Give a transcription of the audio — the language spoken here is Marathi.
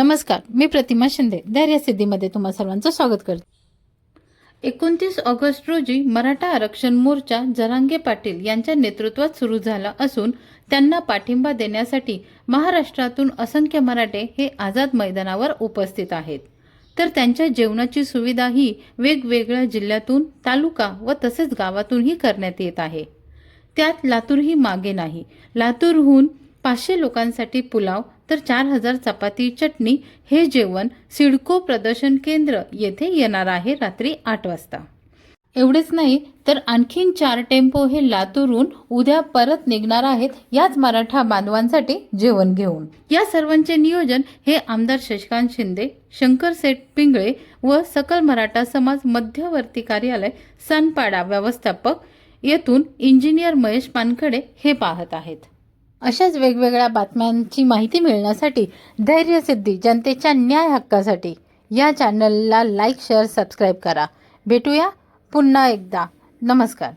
नमस्कार मी प्रतिमा शिंदे धैर्यसिद्धीमध्ये तुम्हा सर्वांचं स्वागत करते. एकोणतीस ऑगस्ट रोजी मराठा आरक्षण मोर्चा जरांगे पाटील यांच्या नेतृत्वात सुरू झाला असून त्यांना पाठिंबा देण्यासाठी महाराष्ट्रातून असंख्य मराठे हे आझाद मैदानावर उपस्थित आहेत. तर त्यांच्या जेवणाची सुविधाही वेगवेगळ्या जिल्ह्यातून तालुका व तसेच गावातूनही करण्यात येत आहे. त्यात लातूरही मागे नाही. लातूरहून पाचशे लोकांसाठी पुलाव तर चार हजार चपाती चटणी हे जेवण सिडको प्रदर्शन केंद्र येथे येणार आहे रात्री आठ वाजता. एवढेच नाही तर आणखीन चार टेम्पो हे लातूरहून उद्या परत निघणार आहेत याच मराठा बांधवांसाठी जेवण घेऊन. या सर्वांचे नियोजन हे आमदार शशिकांत शिंदे शंकर सेठ पिंगळे व सकल मराठा समाज मध्यवर्ती कार्यालय सनपाडा व्यवस्थापक येथून इंजिनियर महेश पानखडे हे पाहत आहेत. अशाच वेगवेगळ्या बातम्यांची माहिती मिळण्यासाठी धैर्यसिद्धी जनतेच्या न्याय हक्कासाठी या चॅनलला लाईक शेअर सबस्क्राईब करा. भेटूया पुन्हा एकदा. नमस्कार.